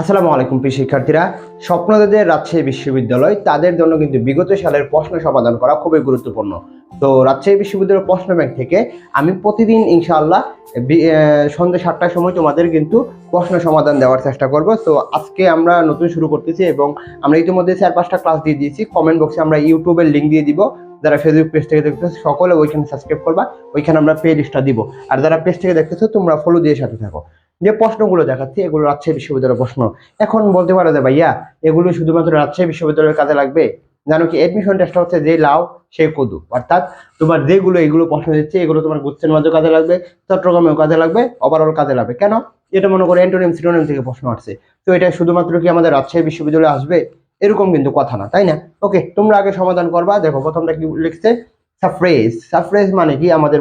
আসসালামু আলাইকুম, প্রিয় শিক্ষার্থীরা। স্বপ্নদাদের রাজশাহী বিশ্ববিদ্যালয়, তাদের জন্য কিন্তু বিগত সালের প্রশ্ন সমাধান করা খুবই গুরুত্বপূর্ণ। তো রাজশাহী বিশ্ববিদ্যালয়ের প্রশ্ন ব্যাংক থেকে আমি প্রতিদিন ইনশাআল্লাহ সন্ধ্যে সাতটার সময় তোমাদের কিন্তু প্রশ্ন সমাধান দেওয়ার চেষ্টা করব। তো আজকে আমরা নতুন শুরু করতেছি এবং আমরা ইতিমধ্যে চার পাঁচটা ক্লাস দিয়ে দিয়েছি। কমেন্ট বক্সে আমরা ইউটিউবের লিঙ্ক দিয়ে দিব। যারা ফেসবুক পেজ থেকে দেখতেছো, সকলে ওইখানে সাবস্ক্রাইব করবা। ওইখানে আমরা প্লে লিস্টটা দিব। আর যারা পেজ থেকে দেখতেছো, তোমরা ফলো দিয়ে সাথে থাকো। যে প্রশ্নগুলো দেখাচ্ছি, এগুলো রাজশাহী বিশ্ববিদ্যালয়ের প্রশ্ন। এখন বলতে পারো যে, ভাইয়া, এগুলো শুধুমাত্র রাজশাহী বিশ্ববিদ্যালয়ের কাজে লাগবে? জানো কি এডমিশন টেস্ট হচ্ছে যে লাও, সে কদু। অর্থাৎ তোমার যেগুলো এগুলো প্রশ্ন দিচ্ছে, এগুলো তোমার গুচ্ছের মাঝে কাজে লাগবে, চট্টগ্রামেও কাজে লাগবে ওভারঅল কাজে লাগবে। কেন? এটা মনে করো অ্যান্টোনিম সিনোনিম থেকে প্রশ্ন আসছে। তো এটা শুধুমাত্র কি আমাদের রাজশাহী বিশ্ববিদ্যালয়ে আসবে? এরকম কিন্তু কথা না, তাই না? ওকে তোমরা আগে সমাধান করবা। দেখো, প্রথমটা কি লিখছে? সাফ্রেজ সাফ্রেজ মানে কি? আমাদের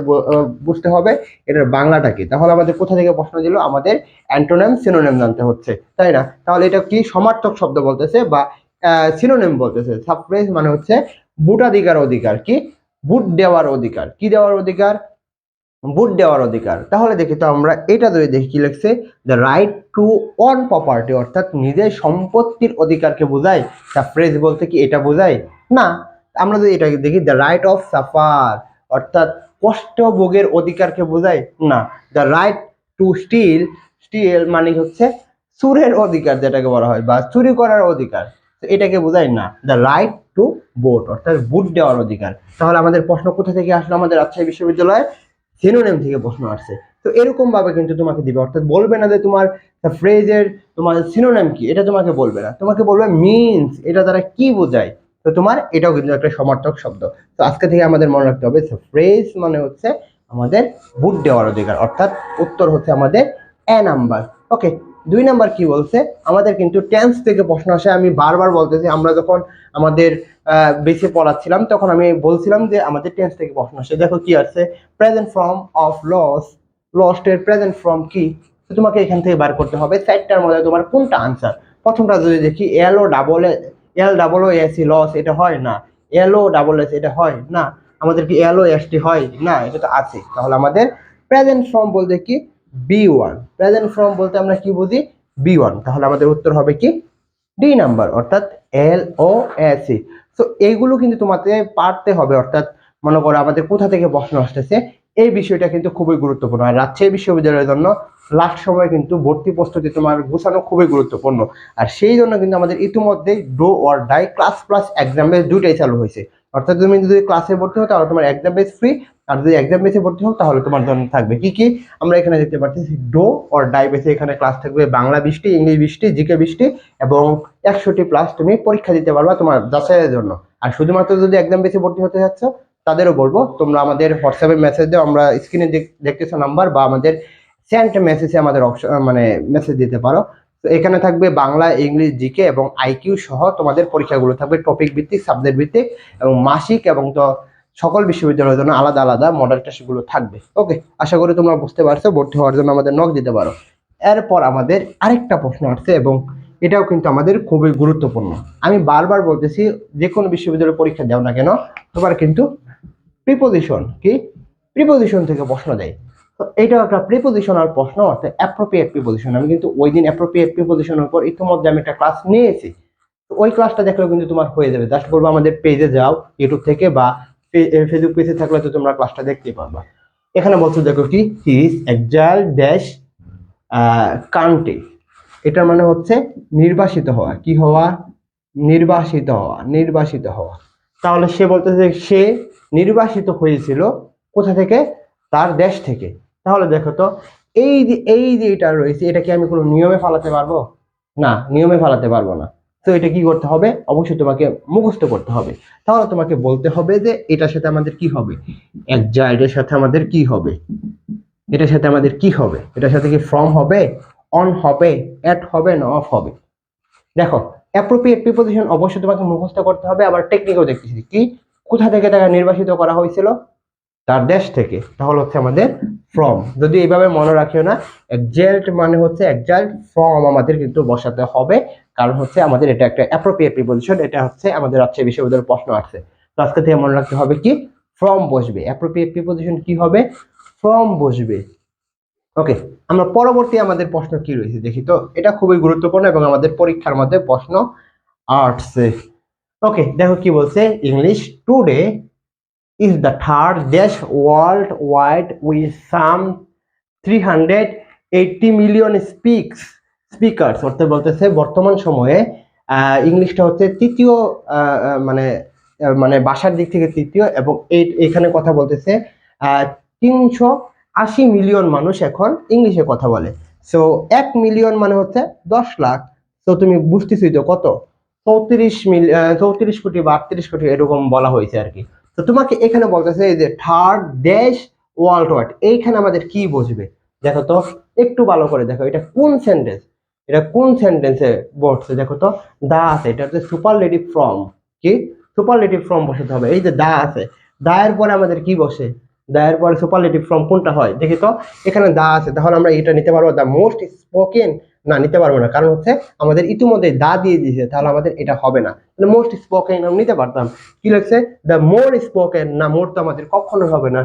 বুঝতে হবে এটার বাংলাটা কি? তাহলে আমাদের কোথা থেকে প্রশ্ন দিল? আমাদের অ্যান্টোনেম, সিনোনেম জানতে হচ্ছে, তাই না? তাহলে এটা কি সমার্থক শব্দ বলতেছে বা সিনোনেম বলতেছে? সাফ্রেজ মানে হচ্ছে বুটাধিকার অধিকার কি? বুট দেওয়ার অধিকার। কি দেওয়ার অধিকার? ভোট দেওয়ার অধিকার। তাহলে দেখি তো আমরা এটা যদি দেখি কি লিখছে? The right to own property অর্থাৎ নিজের সম্পত্তির অধিকারকে বোঝায়। সাফ্রেজ বলতে কি এটা বোঝায়? না। আমরা যদি এটাকে দেখি দ্য রাইট অফ সাফার অর্থাৎ কষ্ট ভোগের অধিকারকে বোঝায়? না the right to steal steal মানে হচ্ছে চুরের অধিকার যেটাকে বলা হয়, বা চুরি করার অধিকার। তো এটাকে বোঝায় না দ্য রাইট টু ভোট অর্থাৎ ভোট দেওয়ার অধিকার। তাহলে আমাদের প্রশ্ন কোথা থেকে আসলো আমাদের রাজশাহী বিশ্ববিদ্যালয়ে? সিনোনেম থেকে প্রশ্ন আসছে। তো এরকম ভাবে কিন্তু তোমাকে দিবে, অর্থাৎ বলবে না যে তোমার ফ্রেজের তোমার সিনোনেম কি, এটা তোমাকে বলবে না। তোমাকে বলবে মিনস এটা দ্বারা কি বোঝায়? তো তোমার এটাও কিন্তু একটা সমার্থক শব্দ। তো আজকে থেকে আমাদের মনে রাখতে হবে ফ্রেজ মানে হচ্ছে আমাদের বুট দেওয়ার অধিকার, অর্থাৎ উত্তর হচ্ছে আমাদের এ নাম্বার ওকে দুই নাম্বার কি বলছে? আমাদের কিন্তু টেন্স থেকে প্রশ্ন আসে, আমি বারবার বলতেছি, আমরা যখন আমাদের বেসে পড়াচ্ছিলাম, তখন আমি বলছিলাম যে আমাদের টেন্স থেকে প্রশ্ন আসে, দেখো কি আছে present form of loss lost এর প্রেজেন্ট ফর্ম কি? তোমাকে এখান থেকে বার করতে হবে, চারটার মধ্যে তোমার কোনটা আনসার প্রথমটা যদি দেখি L O double L double O S loss এটা হয় না। এল ও ডাবল এস এটা হয় না। আমাদের কি এল ও এস টি হয়? না, এটা তো আছে। তাহলে আমাদের প্রেজেন্ট ফর্ম বলতে কি? বি ওয়ান প্রেজেন্ট ফর্ম বলতে আমরা কি বুঝি? বি ওয়ান তাহলে আমাদের উত্তর হবে কি? ডি নাম্বার অর্থাৎ এল ও এস তো এইগুলো কিন্তু তোমাকে পারতে হবে, অর্থাৎ মনে করো আমাদের কোথা থেকে প্রশ্ন আসতেছে? এই বিষয়টা কিন্তু খুবই গুরুত্বপূর্ণ। আর রাজশাহী বিশ্ববিদ্যালয়ের জন্য লাস্ট সময় কিন্তু ভর্তি প্রস্তুতি তোমার গোছানো খুবই গুরুত্বপূর্ণ। আর সেই জন্য কিন্তু আমাদের ইতিমধ্যেই do or die class plus exam base দুইটাই চালু হয়েছে। অর্থাৎ তুমি যদি ক্লাসে ভর্তি হও, তাহলে তোমার এক্সাম বেস ফ্রি আর যদি এক্সাম বেসে ভর্তি হও, তাহলে তোমার জন্য থাকবে কি কি? আমরা এখানে দেখতে পাচ্ছি ডো অর ডাই বেসে এখানে ক্লাস থাকবে বাংলা বৃষ্টি, ইংলিশ বৃষ্টি, জিকে বৃষ্টি, এবং একশোটি প্লাস তুমি পরীক্ষা দিতে পারবা তোমার যাচাইয়ের জন্য। আর শুধুমাত্র যদি এক্সাম বেসে ভর্তি হতে যাচ্ছ তাদেরও বলব, তোমরা আমাদের হোয়াটসঅ্যাপে মেসেজ দাও, আমরা স্ক্রিনে দেখতেছো নাম্বার বা আমাদের সেন্ট মেসেজে আমাদের অপশন মানে মেসেজ দিতে পারো। তো এখানে থাকবে বাংলা, ইংলিশ জিকে এবং আইকিউ সহ তোমাদের পরীক্ষাগুলো থাকবে টপিক ভিত্তিক সাবজেক্ট ভিত্তিক এবং মাসিক এবং তো সকল বিশ্ববিদ্যালয়ের জন্য আলাদা আলাদা মডেল টেস্টগুলো থাকবে। ওকে আশা করি তোমরা বুঝতে পারছ, ভর্তি হওয়ার জন্য আমাদের নক দিতে পারো। এরপর আমাদের আরেকটা প্রশ্ন আসছে এবং এটাও কিন্তু আমাদের খুবই গুরুত্বপূর্ণ। আমি বারবার বলতেছি যে কোনো বিশ্ববিদ্যালয়ে পরীক্ষা দাও না কেন, তোমার কিন্তু প্রিপোজিশন কি? প্রিপোজিশন থেকে প্রশ্ন দেয়। তো এটাও একটা প্রিপোজিশনাল প্রশ্ন, অর্থাৎ অ্যাপ্রোপ্রিয়েট প্রিপোজিশন আমি কিন্তু ওই দিন অ্যাপ্রোপ্রিয়েট প্রিপোজিশনের উপর ইতিমধ্যে আমি একটা ক্লাস নিয়েছি। তো ওই ক্লাসটা দেখলেও কিন্তু তোমার হয়ে যাবে। জাস্ট বলব আমাদের পেজে যাও ইউটিউব থেকে বা ফেসবুক পেজে থাকলে তো তোমরা ক্লাসটা দেখতে পারবা। এখানে বলছো দেখো কি হিজ এক্সাইল ড্যাশ কান্ট্রি এটার মানে হচ্ছে নির্বাসিত হওয়া। কি হওয়া? নির্বাসিত হওয়া নির্বাসিত হওয়া। তাহলে সে বলতেছে সে নির্বাসিত হয়েছিল কোথা থেকে? তার দেশ থেকে। তাহলে দেখো তো, এই যে এই যে এটা রয়েছে এটা কি আমি কোনো নিয়মে ফালাতে পারব? না, নিয়মে ফালাতে পারব না। তো এটা কি করতে হবে? অবশ্যই তোমাকে মুখস্থ করতে হবে। তাহলে তোমাকে বলতে হবে যে এটার সাথে আমাদের কি হবে? এক এর সাথে আমাদের কি হবে? এটার সাথে আমাদের কি হবে? এটার সাথে কি ফর্ম হবে? অন হবে অ্যাট হবে না অফ হবে। দেখো অ্যাপ্রোপ্রিয়েট প্রিপোজিশন অবশ্যই তোমাকে মুখস্থ করতে হবে, আবার টেকনিকও দেখতেছি। কি? কোথা থেকে তাকে নির্বাসিত করা হয়েছিল? তার দেশ থেকে। তাহলে হচ্ছে আমাদের ফ্রম যদি এইভাবে মনে রাখিও না একজাল্ট মানে হচ্ছে একজাল্ট ফ্রম আমাদের কিন্তু বসাতে হবে, কারণ হচ্ছে আমাদের এটা একটা অ্যাপ্রোপ্রিয়েট প্রিপোজিশন এটা হচ্ছে আমাদের রাজশাহী বিশ্ববিদ্যালয়ের প্রশ্ন আছে তো আজকে থেকে মনে রাখতে হবে কি? ফ্রম বসবে। অ্যাপ্রোপ্রিয়েট প্রিপোজিশন কি হবে? ফ্রম বসবে। ওকে আমরা পরবর্তী আমাদের প্রশ্ন কি রয়েছে দেখি তো? এটা খুবই গুরুত্বপূর্ণ এবং আমাদের পরীক্ষার মধ্যে প্রশ্ন আর্টসে ওকে দেখো কি বলছে English today is the third দেশ world wide with some three hundred eighty million speaks speakers অর্থাৎ বলতেছে বর্তমান সময়ে ইংলিশটা হচ্ছে তৃতীয় মানে মানে ভাষার দিক থেকে তৃতীয় এবং এই, এখানে কথা বলতেছে তিনশো আশি মিলিয়ন মানুষ এখন ইংলিশে কথা বলে। সো এক মিলিয়ন মানে হচ্ছে দশ লাখ। তো তুমি বুঝতেছি তো কত? চৌত্রিশ মিল চৌত্রিশ কোটি বা আটত্রিশ কোটি এরকম বলা হয়েছে আর কি। তো তোমাকে এখানে বলতেছে যে থার্ড দেশ ওয়ার্ল্ড ওয়াইড এইখানে আমাদের কি বুঝবে? দেখো তো, একটু ভালো করে দেখো, এটা কোন সেন্টেন্স এটা কোন সেন্টেন্সে বসছে? দেখো তো, দা আছে, এটা হচ্ছে সুপারলেটিভ ফর্ম কি? সুপারলেটিভ ফর্ম বসাতে হবে। এই যে দা আছে। দায়ের পরে আমাদের কি বসে? দায়ের পরে সুপারলেটিভ ফর্ম কোনটা হয়? দেখি তো, এখানে দা আছে, তাহলে আমরা এটা নিতে পারব দ্য মোস্ট স্পোকেন না, নিতে পারব না, কারণ হচ্ছে আমাদের ইতিমধ্যে দা দিয়ে দিয়েছে, তাহলে আমাদের এটা হবে না। তাহলে মোস্ট স্পোকেন আমরা নিতে পারতাম। কি লাগছে দ্য মোর স্পোকেন না মোর তো আমাদের কখনো হবে না।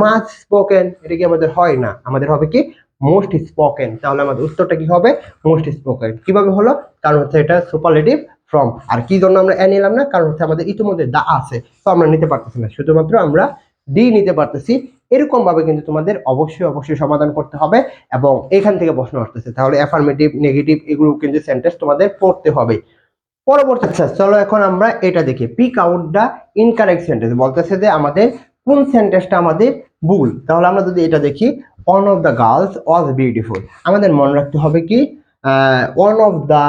মাছ স্পোকেন এটা কি আমাদের হয় না? আমাদের হবে কি? মোস্ট স্পোকেন তাহলে আমাদের উত্তরটা কি হবে? মোস্ট স্পোকেন কীভাবে হলো? কারণ হচ্ছে এটা সুপারলেটিভ ফ্রম আর কি জন্য আমরা এ নিলাম না? কারণ হচ্ছে আমাদের ইতিমধ্যে দা আছে, তো আমরা নিতে পারতেছি না। শুধুমাত্র আমরা ডি নিতে পারতেছি। এরকম ভাবে কিন্তু তোমাদের অবশ্যই অবশ্যই সমাধান করতে হবে এবং এখান থেকে প্রশ্ন আসতেছে, তাহলে অ্যাফার্মেটিভ নেগেটিভ এগুলো কিন্তু সেন্টেন্স তোমাদের পড়তে হবে। পরবর্তী আচ্ছা চলো এখন আমরা এটা দেখি। Pick out the incorrect sentence বলতেছে যে আমাদের কোন সেন্টেন্সটা আমাদের ভুল? তাহলে আমরা যদি এটা দেখি one of the girls was beautiful আমাদের মনে রাখতে হবে কি one of the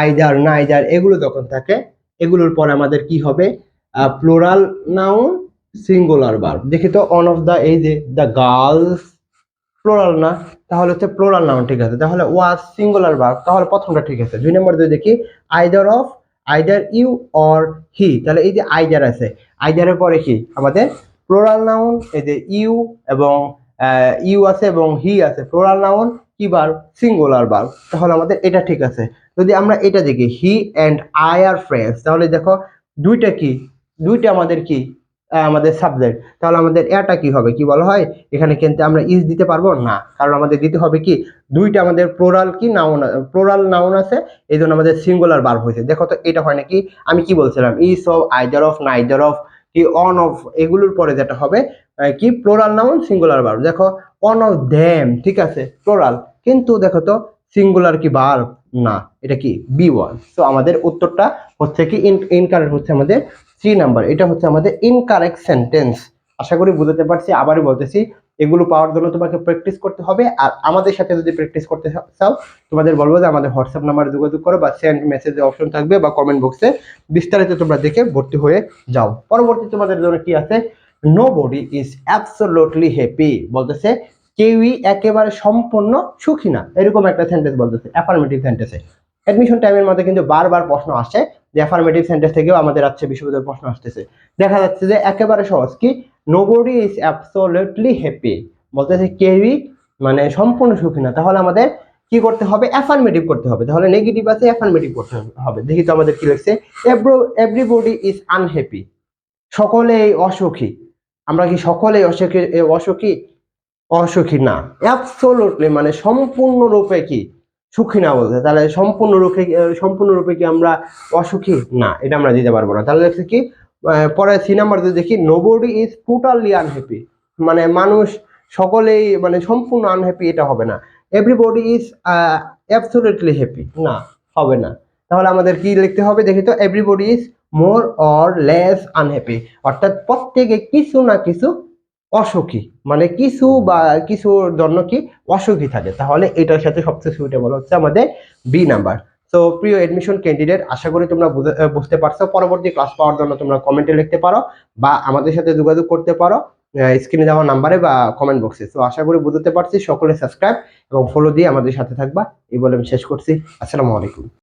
either neither এগুলো যখন থাকে, এগুলোর পরে আমাদের কি হবে? প্লোরাল নাউন সিঙ্গুলার বার দেখি তো অন অফ দ্য এই যে দ্য গার্লস প্লোরাল না? তাহলে হচ্ছে প্লোরাল নাউন ঠিক আছে? তাহলে ওয়াজ সিঙ্গুলার বার তাহলে প্রথমটা ঠিক আছে। দুই নম্বর যদি দেখি either of either you or he তাহলে এই যে আইদার আছে আইদারের পরে কি? আমাদের প্লোরাল নাউন এই যে ইউ এবং ইউ আছে এবং হি আছে। প্লোরাল নাউন কি বার সিঙ্গুলার বার তাহলে আমাদের এটা ঠিক আছে। যদি আমরা এটা দেখি he and I are friends তাহলে দেখো, দুইটা কি? দুইটা আমাদের কি? আমাদের সাবজেক্ট তাহলে আমাদের এটা কি হবে? কি বলা হয়? এখানে কিন্তু আমরা ইজ দিতে পারব? না। কারণ আমাদের দিতে হবে কি? দুইটা আমাদের প্লোরাল কি? নাউন প্লোরাল নাউন আছে। এই জন্য আমাদের সিঙ্গুলার বার হয়েছে। দেখো তো, এটা হয় নাকি? আমি কি বলছিলাম? Is of either of neither of কি? অন অফ এগুলোর পরে যেটা হবে কি? প্লোরাল নাউন সিঙ্গুলার বার দেখো অন অফ দেম ঠিক আছে? প্লোরাল কিন্তু দেখো তো সিঙ্গুলার কি বার না। এটা কি? বি ওয়ান তো আমাদের উত্তরটা হচ্ছে কি? ইনকারেক্ট হচ্ছে আমাদের থ্রি নাম্বার এটা হচ্ছে আমাদের ইনকারেক্ট সেন্টেন্স আশা করি বুঝতে পারছি আবারই বলতেছি, এগুলো পাওয়ার জন্য তোমাকে প্র্যাকটিস করতে হবে, আর আমাদের সাথে যদি প্র্যাকটিস করতে চাও, তোমাদের বলব যে আমাদের হোয়াটসঅ্যাপ নাম্বারে যোগাযোগ করো বা সেন্ড মেসেজের অপশন থাকবে বা কমেন্ট বক্সে বিস্তারিত তোমরা দেখে ভর্তি হয়ে যাও। পরবর্তী তোমাদের জন্য কি আছে? Nobody is absolutely happy বলতেছে, কেউই একেবারে সম্পূর্ণ সুখী না। এরকম একটা সেন্টেন্স বলতেছে অ্যাফার্মেটিভ সেন্টেন্সে অ্যাডমিশন টাইমের মধ্যে কিন্তু বারবার প্রশ্ন আসে যে অ্যাফার্মেটিভ সেন্টেন্স থেকেও আমাদের রাজ্য বিশ্ববিদ্যালয়ের প্রশ্ন আসতেছে। দেখা যাচ্ছে যে একেবারে সহজ কি? নোবডি ইজ অ্যাবসোলিউটলি হ্যাপি বলতেছে কেউই মানে সম্পূর্ণ সুখী না। তাহলে আমাদের কি করতে হবে? অ্যাফার্মেটিভ করতে হবে। তাহলে নেগেটিভ আছে অ্যাফার্মেটিভ করতে হবে। দেখি তো আমাদের কি লিখছে। এভরিবডি ইজ আনহ্যাপি সকলেই অসুখী। আমরা কি সকলেই অসুখী অসুখী? অসুখী না। অ্যাবসোলুটলি মানে সম্পূর্ণরূপে কি? সুখী না বলতে, তাহলে সম্পূর্ণরূপে সম্পূর্ণরূপে কি আমরা অসুখী? না, এটা আমরা দিতে পারব না। তাহলে দেখছি কি পরে সি নাম্বার যদি দেখি নোবডি ইজ টোটালি আনহ্যাপি মানে মানুষ সকলেই মানে সম্পূর্ণ আনহ্যাপি এটা হবে না। এভরিবডি ইজ অ্যাবসোলিউটলি হ্যাপি না, হবে না। তাহলে আমাদের কি লিখতে হবে? দেখি তো everybody is more or less unhappy অর্থাৎ প্রত্যেকে কিছু না কিছু অসুখী। মানে কিছু বা কিছুর জন্য কি অসুখী থাকে। তাহলে এটার সাথে সবচেয়ে সুইটেবল হচ্ছে আমাদের বি নাম্বার তো প্রিয় এডমিশন ক্যান্ডিডেট আশা করি তোমরা বুঝে- বুঝতে পারছ। পরবর্তী ক্লাস পাওয়ার জন্য তোমরা কমেন্টে লিখতে পারো বা আমাদের সাথে যোগাযোগ করতে পারো। স্ক্রিনে দেওয়া নাম্বারে বা কমেন্ট বক্সে তো আশা করি বুঝতে পারছি। সকলে সাবস্ক্রাইব এবং ফলো দিয়ে আমাদের সাথে থাকবা। এই বলে আমি শেষ করছি। আসসালামু আলাইকুম।